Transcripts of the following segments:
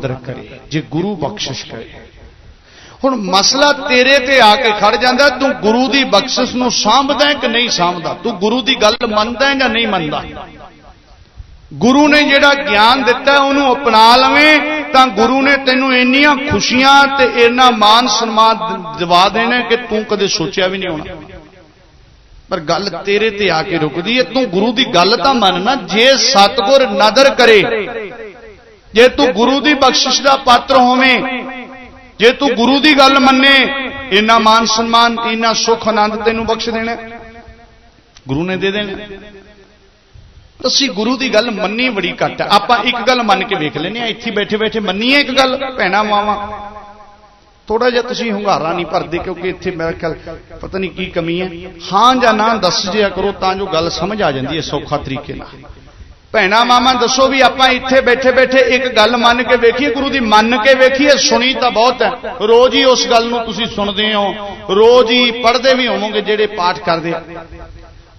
ਨਦਰ ਕਰੇ ਜੇ ਗੁਰੂ ਬਖਸ਼ਿਸ਼ ਕਰੇ। ਹੁਣ ਮਸਲਾ ਤੇਰੇ ਤੇ ਆ ਕੇ ਖੜ ਜਾਂਦਾ ਤੂੰ ਗੁਰੂ ਦੀ ਬਖਸ਼ਿਸ਼ ਨੂੰ ਸਾਂਭਦਾ ਕਿ ਨਹੀਂ ਸਾਂਭਦਾ? ਤੂੰ ਗੁਰੂ ਦੀ ਗੱਲ ਮੰਨਦਾ ਜਾਂ ਨਹੀਂ ਮੰਨਦਾ? ਗੁਰੂ ਨੇ ਜਿਹੜਾ ਗਿਆਨ ਦਿੱਤਾ ਉਹਨੂੰ ਅਪਣਾ ਲਵੇਂ ਤਾਂ ਗੁਰੂ ਨੇ ਤੈਨੂੰ ਇੰਨੀਆਂ ਖੁਸ਼ੀਆਂ ਤੇ ਇੰਨਾ ਮਾਨ ਸਨਮਾਨ ਦਿਵਾ ਦੇਣਾ ਕਿ ਤੂੰ ਕਦੇ ਸੋਚਿਆ ਵੀ ਨਹੀਂ ਹੋਣਾ। ਪਰ ਗੱਲ ਤੇਰੇ ਤੇ ਆ ਕੇ ਰੁਕਦੀ ਹੈ ਤੂੰ ਗੁਰੂ ਦੀ ਗੱਲ ਤਾਂ ਮੰਨ ਨਾ ਜੇ ਸਤਗੁਰ ਨਦਰ ਕਰੇ ਜੇ ਤੂੰ ਗੁਰੂ ਦੀ ਬਖਸ਼ਿਸ਼ ਦਾ ਪਾਤਰ ਹੋਵੇਂ ਜੇ ਤੂੰ ਗੁਰੂ ਦੀ ਗੱਲ ਮੰਨੇ ਇੰਨਾ ਮਾਨ ਸਨਮਾਨ ਇੰਨਾ ਸੁਖ ਆਨੰਦ ਤੈਨੂੰ ਬਖਸ਼ ਦੇਣਾ। ਗੁਰੂ ਨੇ ਦੇ ਦੇਣਾ। ਅਸੀਂ ਗੁਰੂ ਦੀ ਗੱਲ ਮੰਨੀ ਬੜੀ ਘੱਟ। ਆਪਾਂ ਇੱਕ ਗੱਲ ਮੰਨ ਕੇ ਵੇਖ ਲੈਨੇ ਆ ਇੱਥੇ ਬੈਠੇ ਬੈਠੇ ਮੰਨੀਏ ਇੱਕ ਗੱਲ ਭੈਣਾ ਮਾਵਾ। ਥੋੜਾ ਜਿਹਾ ਤੁਸੀਂ ਹੁੰਗਾਰਾ ਨਹੀਂ ਭਰਦੇ ਕਿਉਂਕਿ ਇੱਥੇ ਮੇਰੇ ਖਿਆਲ ਪਤਾ ਨਹੀਂ ਕੀ ਕਮੀ ਹੈ। ਹਾਂ ਜਾਂ ਨਾ ਦੱਸ ਜਿਆ ਕਰੋ ਤਾਂ ਜੋ ਗੱਲ ਸਮਝ ਆ ਜਾਂਦੀ ਹੈ ਸੌਖਾ ਤਰੀਕੇ ਨਾਲ। ਭੈਣਾ ਮਾਮਾ, ਦੱਸੋ ਵੀ ਆਪਾਂ ਇੱਥੇ ਬੈਠੇ ਬੈਠੇ ਇੱਕ ਗੱਲ ਮੰਨ ਕੇ ਵੇਖੀਏ, ਗੁਰੂ ਦੀ ਮੰਨ ਕੇ ਵੇਖੀਏ, ਸੁਣੀ ਤਾਂ ਬਹੁਤ ਹੈ। ਰੋਜ਼ ਹੀ ਉਸ ਗੱਲ ਨੂੰ ਤੁਸੀਂ ਸੁਣਦੇ ਹੋ, ਰੋਜ਼ ਹੀ ਪੜ੍ਹਦੇ ਵੀ ਹੋਵੋਗੇ ਜਿਹੜੇ ਪਾਠ ਕਰਦੇ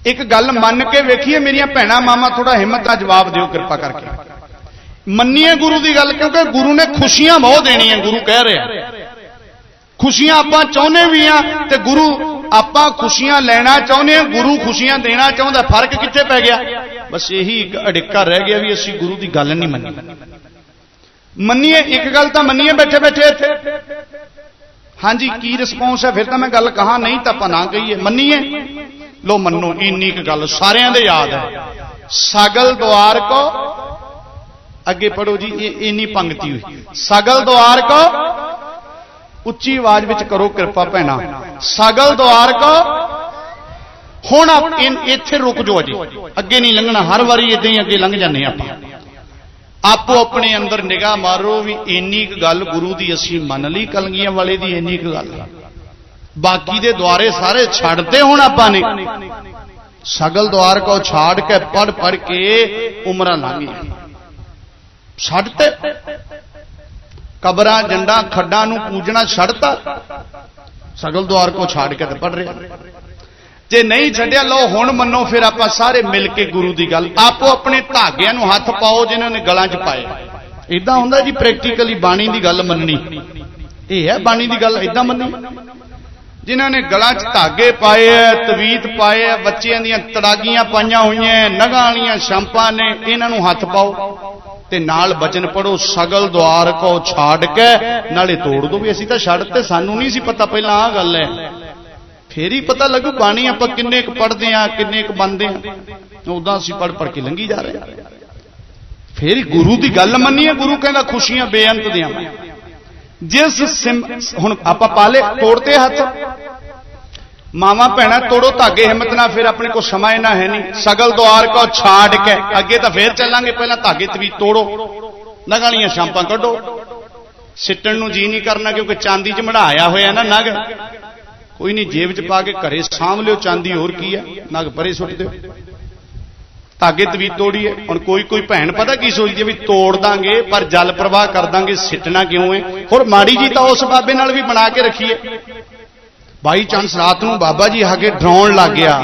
ਇੱਕ ਗੱਲ ਮੰਨ ਕੇ ਵੇਖੀਏ, ਮੇਰੀਆਂ ਭੈਣਾ ਮਾਮਾ ਥੋੜਾ ਹਿੰਮਤ ਦਾ ਜਵਾਬ ਦਿਓ ਕਿਰਪਾ ਕਰਕੇ। ਮੰਨੀਏ ਗੁਰੂ ਦੀ ਗੱਲ, ਕਿਉਂਕਿ ਗੁਰੂ ਨੇ ਖੁਸ਼ੀਆਂ ਬਹੁਤ ਦੇਣੀਆਂ, ਗੁਰੂ ਕਹਿ ਰਿਹਾ। ਖੁਸ਼ੀਆਂ ਆਪਾਂ ਚਾਹੁੰਦੇ ਵੀ ਆ, ਤੇ ਗੁਰੂ ਆਪਾਂ ਖੁਸ਼ੀਆਂ ਲੈਣਾ ਚਾਹੁੰਦੇ ਆ, ਗੁਰੂ ਖੁਸ਼ੀਆਂ ਦੇਣਾ ਚਾਹੁੰਦਾ, ਫ਼ਰਕ ਕਿੱਥੇ ਪੈ ਗਿਆ? ਬਸ ਇਹੀ ਇੱਕ ਅੜਿੱਕਾ ਰਹਿ ਗਿਆ ਵੀ ਅਸੀਂ ਗੁਰੂ ਦੀ ਗੱਲ ਨਹੀਂ ਮੰਨੀ ਮੰਨੀਏ, ਇੱਕ ਗੱਲ ਤਾਂ ਮੰਨੀਏ ਬੈਠੇ ਬੈਠੇ। ਇੱਥੇ ਹਾਂਜੀ, ਕੀ ਰਿਸਪੌਂਸ ਹੈ? ਫਿਰ ਤਾਂ ਮੈਂ ਗੱਲ ਕਹਾ, ਨਹੀਂ ਤਾਂ ਆਪਾਂ ਨਾ ਕਹੀਏ। ਮੰਨੀਏ? ਲੋ ਮੰਨੋ, ਇੰਨੀ ਕੁ ਗੱਲ ਸਾਰਿਆਂ ਦੇ ਯਾਦ ਹੈ। ਸਗਲ ਦੁਆਰ ਕੋ, ਅੱਗੇ ਪੜੋ ਜੀ, ਇਹ ਇੰਨੀ ਪੰਕਤੀ ਹੋਈ। ਸਗਲ ਦੁਆਰ ਕੋ, ਉੱਚੀ ਆਵਾਜ਼ ਵਿੱਚ ਕਰੋ ਕਿਰਪਾ ਭੈਣਾ। ਸਗਲ ਦੁਆਰ ਕੋ ਹੁਣ ਆਪ ਇੱਥੇ ਰੁਕ ਜਾਓ ਅਜੇ। ਅੱਗੇ ਨਹੀਂ ਲੰਘਣਾ, ਹਰ ਵਾਰੀ ਇਦਾਂ ਹੀ ਅੱਗੇ ਲੰਘ ਜਾਂਦੇ ਆਪਾਂ। ਆਪੋ ਆਪਣੇ ਅੰਦਰ ਨਿਗਾਹ ਮਾਰੋ ਵੀ ਇੰਨੀ ਕੁ ਗੱਲ ਗੁਰੂ ਦੀ ਅਸੀਂ ਮੰਨ ਲਈ, ਕਲਗੀਆਂ ਵਾਲੇ ਦੀ ਇੰਨੀ ਕੁ ਗੱਲ। ਬਾਕੀ ਦੇ ਦੁਆਰੇ ਸਾਰੇ ਛੱਡਤੇ ਹੁਣ ਆਪਾਂ ਨੇ। ਸਗਲ ਦੁਆਰ ਕੋ ਛਾੜ ਕੇ ਪੜ ਪੜ ਕੇ ਉਮਰਾਂ ਲੰਘੀਆਂ ਛੱਡਤੇ। ਕਬਰਾਂ, ਜੰਡਾਂ, ਖੱਡਾਂ ਨੂੰ ਪੂਜਣਾ ਛੱਡਤਾ। ਸਗਲ ਦੁਆਰ ਕੋ ਛਾੜ ਕੇ ਤੇ ਪੜ ਰਿਹਾ। ਜੇ ਨਹੀਂ ਛੱਡਿਆ, ਲਓ ਹੁਣ ਮੰਨੋ, ਫਿਰ ਆਪਾਂ ਸਾਰੇ ਮਿਲ ਕੇ ਗੁਰੂ ਦੀ ਗੱਲ, ਆਪੋ ਆਪਣੇ ਧਾਗਿਆਂ ਨੂੰ ਹੱਥ ਪਾਓ ਜਿਨ੍ਹਾਂ ਨੇ ਗਲਾਂ 'ਚ ਪਾਏ। ਇਦਾਂ ਹੁੰਦਾ ਜੀ ਪ੍ਰੈਕਟੀਕਲੀ ਬਾਣੀ ਦੀ ਗੱਲ ਮੰਨਣੀ ਇਹ ਹੈ ਬਾਣੀ ਦੀ ਗੱਲ ਇਦਾਂ ਮੰਨਣੀ ਜਿਨ੍ਹਾਂ ਨੇ ਗਲਾਂ 'ਚ ਧਾਗੇ ਪਾਏ ਐ ਤਵੀਤ ਪਾਏ ਐ ਬੱਚਿਆਂ ਦੀਆਂ ਤੜਾਗੀਆਂ ਪਾਈਆਂ ਹੋਈਆਂ, ਨਗਾਂ ਵਾਲੀਆਂ ਸ਼ੰਪਾਂ ਨੇ, ਇਹਨਾਂ ਨੂੰ ਹੱਥ ਪਾਓ ਤੇ ਨਾਲ ਬਚਨ ਪੜੋ ਸਗਲ ਦੁਆਰ ਕੋ ਛਾੜ ਕੇ, ਨਾਲੇ ਤੋੜ ਦੋ ਵੀ ਅਸੀਂ ਤਾਂ ਛੱਡ ਤੇ ਸਾਨੂੰ ਨਹੀਂ ਸੀ ਪਤਾ, ਪਹਿਲਾਂ ਆਹ ਗੱਲ ਹੈ। ਫੇਰ ਹੀ ਪਤਾ ਲੱਗੂ ਬਾਣੀ ਆਪਾਂ ਕਿੰਨੇ ਕੁ ਪੜਦੇ ਆ ਕਿੰਨੇ ਕੁ ਬੰਦੇ ਆ ਉਦਾਂ ਅਸੀਂ ਪੜ ਪੜ ਕੇ ਲੰਗੀ ਜਾ ਰਹੇ ਆ ਫੇਰ ਗੁਰੂ ਦੀ ਗੱਲ ਮੰਨੀਏ, ਗੁਰੂ ਕਹਿੰਦਾ ਖੁਸ਼ੀਆਂ ਬੇਅੰਤ ਦੀਆਂ ਜਿਸ ਹੁਣ ਆਪਾਂ ਪਾਲੇ ਤੋੜਤੇ ਹੱਥ। ਮਾਵਾ ਭੈਣਾ, ਤੋੜੋ ਧਾਗੇ, ਹਿੰਮਤ ਨਾਲ ਫਿਰ ਆਪਣੇ ਕੋਲ ਸਮਾਂ ਨਾ ਹੈ ਨਹੀਂ। ਸਗਲ ਦੁਆਰ ਕੋ ਛਾੜ ਕੇ ਅੱਗੇ ਤਾਂ ਫੇਰ ਚੱਲਾਂਗੇ, ਪਹਿਲਾਂ ਧਾਗੇ ਤਵੀ ਤੋੜੋ। ਨਗਾਲੀਆਂ ਸ਼ਾਂਪਾਂ ਕੱਢੋ। ਸਿੱਟਣ ਨੂੰ ਜੀ ਨਹੀਂ ਕਰਨਾ, ਕਿਉਂਕਿ ਚਾਂਦੀ 'ਚ ਮੜਾਇਆ ਹੋਇਆ ਨਾ ਨਗ। ਕੋਈ ਨਹੀਂ, ਜੇਬ 'ਚ ਪਾ ਕੇ ਘਰੇ ਸਾਂਭ ਲਿਓ, ਚਾਂਦੀ ਹੋਰ ਕੀ ਆ? ਨਗ ਪਰੇ ਸੁੱਟ ਦਿਓ। ਧਾਗੇ ਤਵੀ ਤੋੜੀਏ। ਹੁਣ ਕੋਈ ਕੋਈ ਭੈਣ ਪਤਾ ਕੀ ਸੋਚਦੀ ਵੀ ਤੋੜ ਦਾਂਗੇ, ਪਰ ਜਲ ਪ੍ਰਵਾਹ ਕਰ ਦਾਂਗੇ, ਸਿੱਟਣਾ ਕਿਉਂ ਹੈ? ਹੋਰ ਮਾੜੀ ਜੀ ਤਾਂ ਉਸ ਬਾਬੇ ਨਾਲ ਵੀ ਬਣਾ ਕੇ ਰੱਖੀਏ। ਬਾਈ ਚਾਂਸ ਰਾਤ ਨੂੰ ਬਾਬਾ ਜੀ ਆ ਕੇ ਡਰਾਉਣ ਲੱਗ ਗਿਆ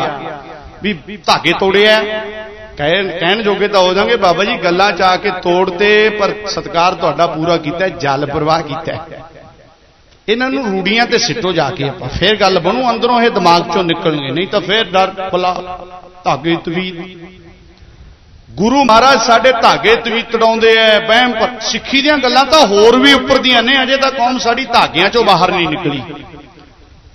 ਵੀ ਧਾਗੇ ਤੋੜਿਆ ਕਹਿਣ ਕਹਿਣ ਜੋਗੇ ਤਾਂ ਹੋ ਜਾਣਗੇ, ਬਾਬਾ ਜੀ ਗੱਲਾਂ ਚ ਆ ਕੇ ਤੋੜਤੇ, ਪਰ ਸਤਕਾਰ ਤੁਹਾਡਾ ਪੂਰਾ ਕੀਤਾ ਜਲ ਪ੍ਰਵਾਹ ਕੀਤਾ ਇਹਨਾਂ ਨੂੰ ਰੂੜੀਆਂ ਤੇ ਸਿੱਟੋ ਜਾ ਕੇ ਆਪਾਂ। ਫੇਰ ਗੱਲ ਬਣੂ, ਅੰਦਰੋਂ ਇਹ ਦਿਮਾਗ ਚੋਂ ਨਿਕਲਣਗੇ, ਨਹੀਂ ਤਾਂ ਫੇਰ ਡਰ, ਭਲਾ ਧਾਗੇ ਤਵੀ ਗੁਰੂ ਮਹਾਰਾਜ ਸਾਡੇ ਧਾਗੇ ਤਵੀ ਤੜਾਉਂਦੇ ਐ, ਵਹਿਮ ਪਰ ਸਿੱਖੀ ਦੀਆਂ ਗੱਲਾਂ ਤਾਂ ਹੋਰ ਵੀ ਉੱਪਰ ਦੀਆਂ ਨੇ, ਅਜੇ ਤਾਂ ਕੌਮ ਸਾਡੀ ਧਾਗਿਆਂ ਚੋਂ ਬਾਹਰ ਨਹੀਂ ਨਿਕਲੀ।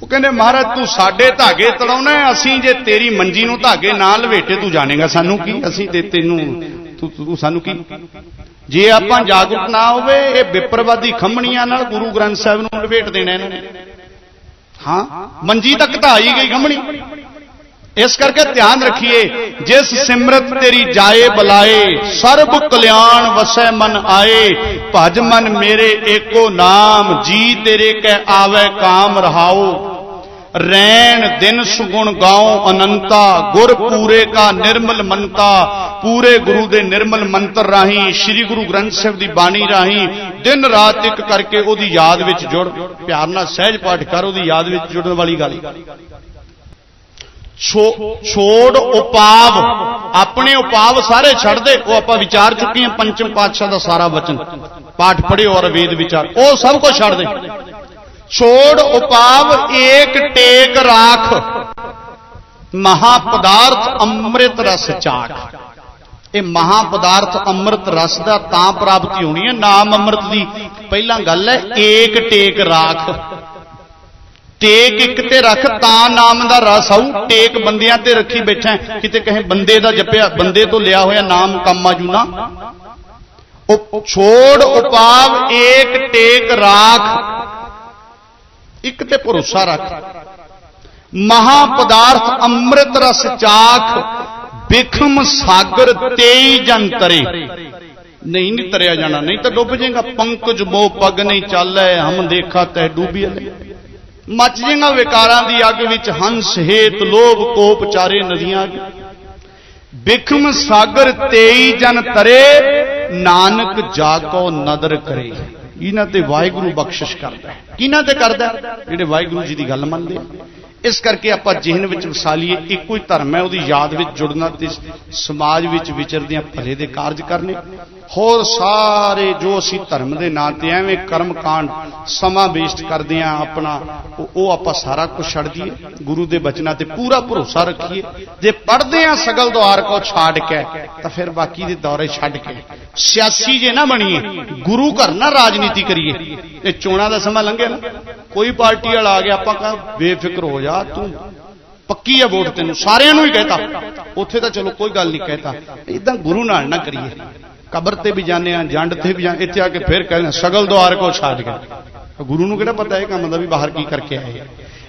ਉਹ ਕਹਿੰਦੇ, ਮਹਾਰਾਜ, ਤੂੰ ਸਾਡੇ ਧਾਗੇ ਤੜਾਉਣਾ ਅਸੀਂ ਜੇ ਤੇਰੀ ਮੰਜੀ ਨੂੰ ਧਾਗੇ ਨਾ ਲਵੇਟੇ ਤੂੰ ਜਾਣੇਗਾ ਸਾਨੂੰ ਕੀ? ਅਸੀਂ ਤੇ ਤੈਨੂੰ ਤੂੰ ਸਾਨੂੰ ਕੀ? ਜੇ ਆਪਾਂ ਜਾਗਰੂਕ ਨਾ ਹੋਵੇ, ਇਹ ਵਿਪਰਵਾਦੀ ਖੰਮਣੀਆਂ ਨਾਲ ਗੁਰੂ ਗ੍ਰੰਥ ਸਾਹਿਬ ਨੂੰ ਲਵੇਟ ਦੇਣਾ ਇਹਨਾਂ ਨੇ। ਹਾਂ, ਮੰਜੀ ਤੱਕ ਤਾਂ ਆਈ ਗਈ ਖੰਮਣੀ ਇਸ ਕਰਕੇ ਧਿਆਨ ਰੱਖੀਏ, ਜਿਸ ਸਿਮਰਤ ਤੇਰੀ ਜਾਏ ਬੁਲਾਏ, ਸਰਬ ਕਲਿਆਣ ਵਸੈ ਮਨ ਆਏ, ਭਜ ਮਨ ਮੇਰੇ ਏਕੋ ਨਾਮ, ਜੀ ਤੇਰੇ ਕੈ ਆਵੇ ਕਾਮ ਰਹਾਓ। ਰੈਣ ਦਿਨ ਸੁਗੁਣ ਗਾਉ ਅਨੰਤਾ, ਗੁਰ ਪੂਰੇ ਕਾ ਨਿਰਮਲ ਮੰਤਾ, ਪੂਰੇ ਗੁਰੂ ਦੇ ਨਿਰਮਲ ਮੰਤਰ ਰਾਹੀਂ, ਸ੍ਰੀ ਗੁਰੂ ਗ੍ਰੰਥ ਸਾਹਿਬ ਦੀ ਬਾਣੀ ਰਾਹੀਂ, ਦਿਨ ਰਾਤ ਇੱਕ ਕਰਕੇ ਉਹਦੀ ਯਾਦ ਵਿੱਚ ਜੁੜ। ਪਿਆਰ ਨਾਲ ਸਹਿਜ ਪਾਠ ਕਰ, ਉਹਦੀ ਯਾਦ ਵਿੱਚ ਜੁੜਨ ਵਾਲੀ ਗੱਲ। ਛੋ- ਛੋੜ ਉਪਾਵ। ਆਪਣੇ ਉਪਾਵ ਸਾਰੇ ਛੱਡ ਦੇ। ਉਹ ਆਪਾਂ ਵਿਚਾਰ ਚੁੱਕੇ ਹਾਂ, ਪੰਚਮ ਪਾਤਸ਼ਾਹ ਦਾ ਸਾਰਾ ਵਚਨ। ਪਾਠ ਪੜਿਓ ਔਰ ਵੇਦ ਵਿਚਾਰ। ਉਹ ਸਭ ਕੁਝ ਛੱਡ ਦੇ। ਛੋੜ ਉਪਾਵ ਏਕ ਟੇਕ ਰਾਖ। ਮਹਾ ਪਦਾਰਥ ਅੰਮ੍ਰਿਤ ਰਸ ਚਾਖ। ਇਹ ਮਹਾ ਪਦਾਰਥ ਅੰਮ੍ਰਿਤ ਰਸ ਦਾ ਤਾਂ ਪ੍ਰਾਪਤੀ ਹੋਣੀ ਹੈ ਨਾਮ ਅੰਮ੍ਰਿਤ ਦੀ। ਪਹਿਲਾਂ ਗੱਲ ਹੈ ਏਕ ਟੇਕ ਰਾਖ। ਟੇਕ ਇੱਕ ਤੇ ਰੱਖ ਤਾਂ ਨਾਮ ਦਾ ਰਸ ਆਊ। ਟੇਕ ਬੰਦਿਆਂ ਤੇ ਰੱਖੀ ਬੈਠਾ ਕਿਤੇ ਕਹੇ ਬੰਦੇ ਦਾ ਜਪਿਆ, ਬੰਦੇ ਤੋਂ ਲਿਆ ਹੋਇਆ ਨਾਮ ਕੰਮ ਆਜੂ ਨਾ। ਛੋੜ ਉਪਾਵ ਏਕ ਟੇਕ ਰਾਖ। ਇੱਕ ਤੇ ਭਰੋਸਾ ਰੱਖ। ਮਹਾ ਪਦਾਰਥ ਅੰਮ੍ਰਿਤ ਰਸ ਚਾਖ ਬਿਖਮ ਸਾਗਰ ਤੇਈ ਜਨ ਤਰੇ। ਨਹੀਂ ਨਹੀਂ ਤਰਿਆ ਜਾਣਾ, ਨਹੀਂ ਤਾਂ ਡੁੱਬ ਜਾਏਗਾ। ਪੰਕਜ ਮੋ ਪਗ ਨਹੀਂ ਚਾਲੈ ਹਮ ਦੇਖਾ ਤੈ ਡੂਬੀਏ ਮੱਚ ਜਾਏਗਾ ਵਿਕਾਰਾਂ ਦੀ ਅੱਗ ਵਿੱਚ, ਹੰਸ ਹੇਤ ਲੋਭ ਕੋਪ ਚਾਰੇ ਨਦੀਆਂ ਵਿਖਮ ਸਾਗਰ ਤੇਈ ਜਨ ਤਰੇ, ਨਾਨਕ ਜਾ ਕੋ ਨਦਰ ਕਰੇ। ਇਹਨਾਂ ਤੇ ਵਾਹਿਗੁਰੂ ਬਖਸ਼ਿਸ਼ ਕਰਦਾ ਹੈ? ਕਿਹਨਾਂ ਤੇ ਕਰਦਾ ਜਿਹੜੇ ਵਾਹਿਗੁਰੂ ਜੀ ਦੀ ਗੱਲ ਮੰਨਦੇ ਇਸ ਕਰਕੇ ਆਪਾਂ ਜਿਹਨ ਵਿੱਚ ਵਸਾਲੀਏ ਇੱਕੋ ਹੀ ਧਰਮ ਹੈ, ਉਹਦੀ ਯਾਦ ਵਿੱਚ ਜੁੜਨਾ ਤੇ ਸਮਾਜ ਵਿੱਚ ਵਿਚਰਦਿਆਂ ਭਲੇ ਦੇ ਕਾਰਜ ਕਰਨੇ। ਹੋਰ ਸਾਰੇ ਜੋ ਅਸੀਂ ਧਰਮ ਦੇ ਨਾਂ ਤੇ ਐਵੇਂ ਕਰਮ ਕਾਂਡ ਸਮਾਂ ਵੇਸਟ ਕਰਦੇ ਆ, ਆਪਣਾ, ਉਹ- ਉਹ ਆਪਾਂ ਸਾਰਾ ਕੁਝ ਛੱਡ ਦਈਏ। ਗੁਰੂ ਦੇ ਬਚਨਾਂ ਤੇ ਪੂਰਾ ਭਰੋਸਾ ਰੱਖੀਏ। ਜੇ ਪੜਦੇ ਆ ਸਗਲ ਦੁਆਰ ਕੋ ਛਾੜ ਕੇ, ਤਾਂ ਫਿਰ ਬਾਕੀ ਦੇ ਦੌਰੇ ਛੱਡ ਕੇ। ਸਿਆਸੀ ਜੇ ਨਾ ਬਣੀਏ, ਗੁਰੂ ਘਰ ਨਾ ਰਾਜਨੀਤੀ ਕਰੀਏ ਇਹ ਚੋਣਾਂ ਦਾ ਸਮਾਂ ਲੰਘੇ ਨਾ। ਕੋਈ ਪਾਰਟੀ ਵਾਲਾ ਆ ਗਿਆ, ਆਪਾਂ ਕਹਾਂ, ਬੇਫਿਕਰ ਹੋ ਜਾ ਤੂੰ। ਪੱਕੀ ਹੈ ਵੋਟ ਤੈਨੂੰ, ਸਾਰਿਆਂ ਨੂੰ ਹੀ ਕਹਿਤਾ। ਉੱਥੇ ਤਾਂ ਚਲੋ ਕੋਈ ਗੱਲ ਨਹੀਂ ਕਹਿਤਾ। ਇਦਾਂ ਗੁਰੂ ਨਾਲ ਨਾ ਕਰੀਏ। ਕਬਰ ਤੇ ਵੀ ਜਾਂਦੇ ਆ, ਜੰਡ ਤੇ ਵੀ ਜਾਂ, ਇੱਥੇ ਆ ਕੇ ਫਿਰ ਕਹਿੰਦੇ ਸਗਲ ਦੁਆਰ ਕੋ ਛਾੜ ਕੇ ਗੁਰੂ ਨੂੰ ਕਿਹੜਾ ਪਤਾ ਇਹ ਕੰਮ ਦਾ ਵੀ ਬਾਹਰ ਕੀ ਕਰਕੇ ਆਏ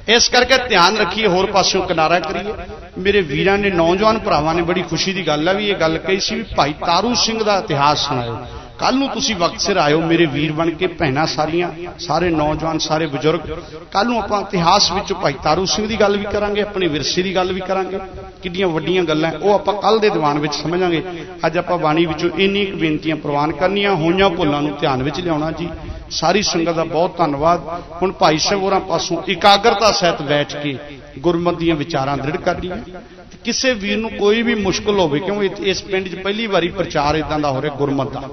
ਇਸ ਕਰਕੇ ਧਿਆਨ ਰੱਖੀਏ, ਹੋਰ ਪਾਸਿਓਂ ਕਿਨਾਰਾ ਕਰੀਏ। ਮੇਰੇ ਵੀਰਾਂ ਨੇ, ਨੌਜਵਾਨ ਭਰਾਵਾਂ ਨੇ ਬੜੀ ਖੁਸ਼ੀ ਦੀ ਗੱਲ ਹੈ ਵੀ ਇਹ ਗੱਲ ਕਹੀ ਸੀ ਵੀ ਭਾਈ ਤਾਰੂ ਸਿੰਘ ਦਾ ਇਤਿਹਾਸ ਸੁਣਾਇਓ। ਕੱਲ ਨੂੰ ਤੁਸੀਂ ਵਕਤ ਸਿਰ ਆਇਓ, ਮੇਰੇ ਵੀਰ ਬਣ ਕੇ, ਭੈਣਾਂ ਸਾਰੀਆਂ, ਸਾਰੇ ਨੌਜਵਾਨ, ਸਾਰੇ ਬਜ਼ੁਰਗ। ਕੱਲ ਨੂੰ ਆਪਾਂ ਇਤਿਹਾਸ ਵਿੱਚ ਭਾਈ ਤਾਰੂ ਸਿੰਘ ਦੀ ਗੱਲ ਵੀ ਕਰਾਂਗੇ, ਆਪਣੇ ਵਿਰਸੇ ਦੀ ਗੱਲ ਵੀ ਕਰਾਂਗੇ। ਕਿੰਨੀਆਂ ਵੱਡੀਆਂ ਗੱਲਾਂ ਉਹ ਆਪਾਂ ਕੱਲ ਦੇ ਦੀਵਾਨ ਵਿੱਚ ਸਮਝਾਂਗੇ। ਅੱਜ ਆਪਾਂ ਬਾਣੀ ਵਿੱਚੋਂ ਇੰਨੀ ਕੁ ਬੇਨਤੀਆਂ ਪ੍ਰਵਾਨ ਕਰਨੀਆਂ, ਹੋਈਆਂ ਭੁੱਲਾਂ ਨੂੰ ਧਿਆਨ ਵਿੱਚ ਲਿਆਉਣਾ ਜੀ। ਸਾਰੀ ਸੰਗਤ ਦਾ ਬਹੁਤ ਧੰਨਵਾਦ। ਹੁਣ ਭਾਈ ਸਾਹਿਬ ਹੋਰਾਂ ਪਾਸੋਂ ਇਕਾਗਰਤਾ ਸਹਿਤ ਬੈਠ ਕੇ ਗੁਰਮਤਿ ਦੀਆਂ ਵਿਚਾਰਾਂ ਦ੍ਰਿੜ ਕਰਨੀਆਂ ਕਿਸੇ ਵੀਰ ਨੂੰ ਕੋਈ ਵੀ ਮੁਸ਼ਕਲ ਹੋਵੇ ਕਿਉਂ ਇਸ ਪਿੰਡ 'ਚ ਪਹਿਲੀ ਵਾਰੀ ਪ੍ਰਚਾਰ ਇਦਾਂ ਦਾ ਹੋ ਰਿਹਾ ਗੁਰਮਤਿ ਦਾ।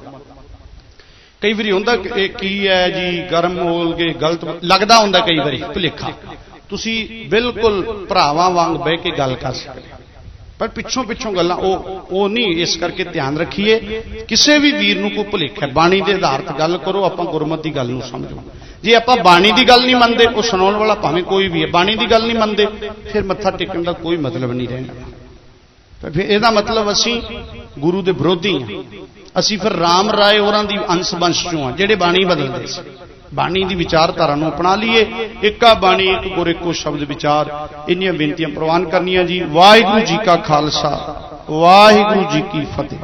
ਕਈ ਵਾਰੀ ਹੁੰਦਾ ਕਿ ਇਹ ਕੀ ਹੈ ਜੀ, ਗਰਮ ਹੋਲ ਕੇ ਗਲਤ ਲੱਗਦਾ ਹੁੰਦਾ ਕਈ ਵਾਰੀ ਭੁਲੇਖਾ। ਤੁਸੀਂ ਬਿਲਕੁਲ ਭਰਾਵਾਂ ਵਾਂਗ ਬਹਿ ਕੇ ਗੱਲ ਕਰ ਸਕਦੇ ਪਰ ਪਿੱਛੋਂ ਪਿੱਛੋਂ ਗੱਲਾਂ ਉਹ ਉਹ ਨਹੀਂ, ਇਸ ਕਰਕੇ ਧਿਆਨ ਰੱਖੀਏ। ਕਿਸੇ ਵੀ ਵੀਰ ਨੂੰ ਕੋਈ ਭੁਲੇਖਾ ਬਾਣੀ ਦੇ ਆਧਾਰਿਤ ਗੱਲ ਕਰੋ, ਆਪਾਂ ਗੁਰਮਤ ਦੀ ਗੱਲ ਨੂੰ ਸਮਝੋ। ਜੇ ਆਪਾਂ ਬਾਣੀ ਦੀ ਗੱਲ ਨਹੀਂ ਮੰਨਦੇ, ਉਹ ਸੁਣਾਉਣ ਵਾਲਾ ਭਾਵੇਂ ਕੋਈ ਵੀ ਹੈ, ਬਾਣੀ ਦੀ ਗੱਲ ਨਹੀਂ ਮੰਨਦੇ, ਫਿਰ ਮੱਥਾ ਟੇਕਣ ਦਾ ਕੋਈ ਮਤਲਬ ਨਹੀਂ ਰਹਿਣਾ ਤਾਂ ਫਿਰ ਇਹਦਾ ਮਤਲਬ ਅਸੀਂ ਗੁਰੂ ਦੇ ਵਿਰੋਧੀ ਹਾਂ। ਅਸੀਂ ਫਿਰ ਰਾਮ ਰਾਏ ਹੋਰਾਂ ਦੀ ਅੰਸ਼ ਬੰਸ਼ ਚੋਂ ਆ ਜਿਹੜੇ ਬਾਣੀ ਬਦਲਦੇ ਸੀ। ਬਾਣੀ ਦੀ ਵਿਚਾਰਧਾਰਾ ਨੂੰ ਅਪਣਾ ਲਈਏ। ਇੱਕਾ ਬਾਣੀ, ਇੱਕ ਗੁਰ, ਇੱਕੋ ਸ਼ਬਦ ਵਿਚਾਰ। ਇੰਨੀਆਂ ਬੇਨਤੀਆਂ ਪ੍ਰਵਾਨ ਕਰਨੀਆਂ ਜੀ। ਵਾਹਿਗੁਰੂ ਜੀ ਕਾ ਖਾਲਸਾ। ਵਾਹਿਗੁਰੂ ਜੀ ਕੀ ਫਤਿਹ।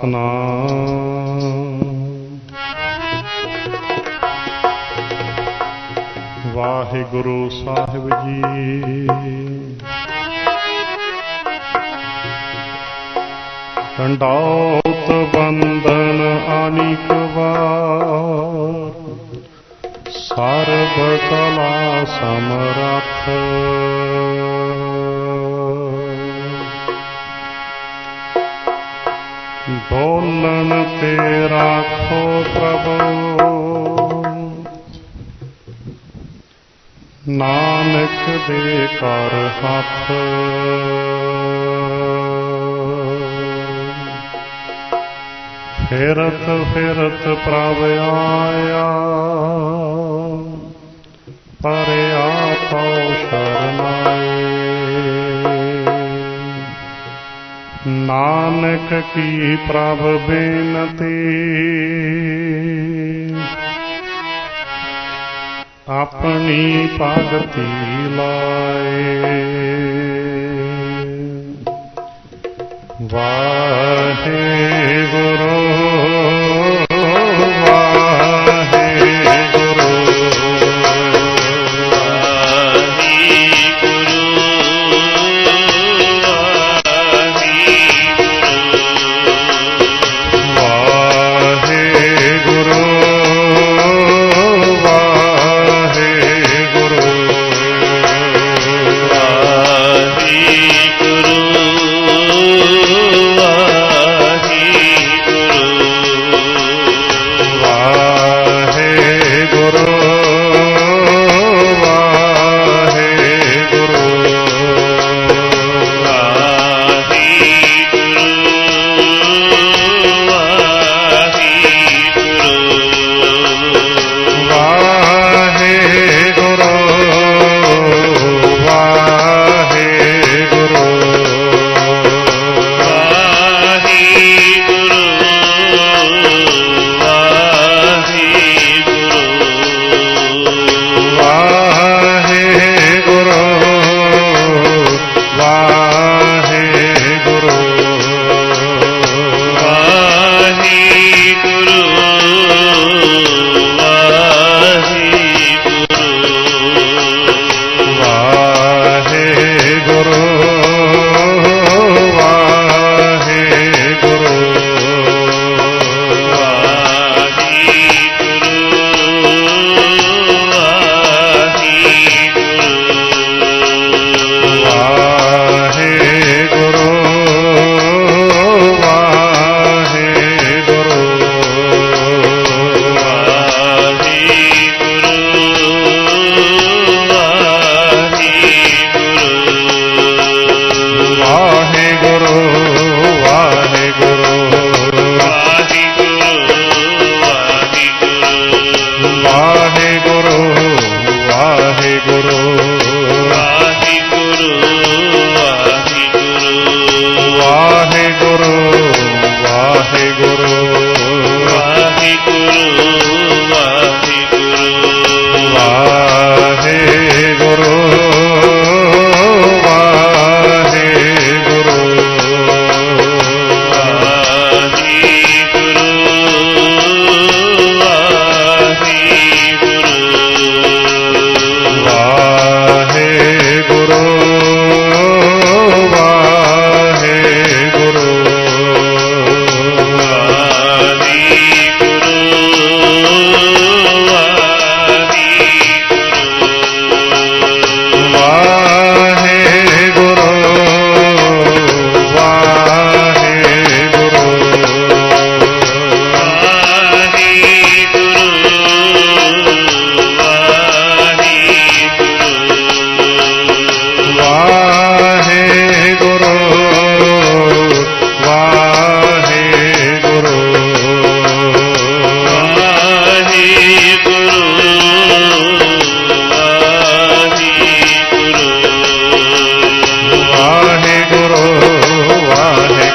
ਸਤਨਾਮ ਵਾਹਿਗੁਰੂ ਸਾਹਿਬ ਜੀ। ਕੰਡੌਤ ਬੰਦਨ ਅਨਿਕ ਵਾਰ। ਸਰਬ ਕਲਾ ਸਮਰੱਥ। ਬੋਲਣ ਤੇ ਰਾਖੋ ਪ੍ਰਭੂ। ਨਾਨਕ ਦੇ ਕਰ ਹੱਥ। ਫਿਰਤ ਫਿਰਤ ਪ੍ਰਭ ਆਇਆ। ਪਰਿਆ ਪਉ ਸ਼ਰਨਾਏ ਨਾਨਕ ਕੀ ਪ੍ਰਭ ਬੇਨਤੀ। ਆਪਣੀ ਭਗਤੀ ਲਾਏ। ਵਾਹਿਗੁਰੂ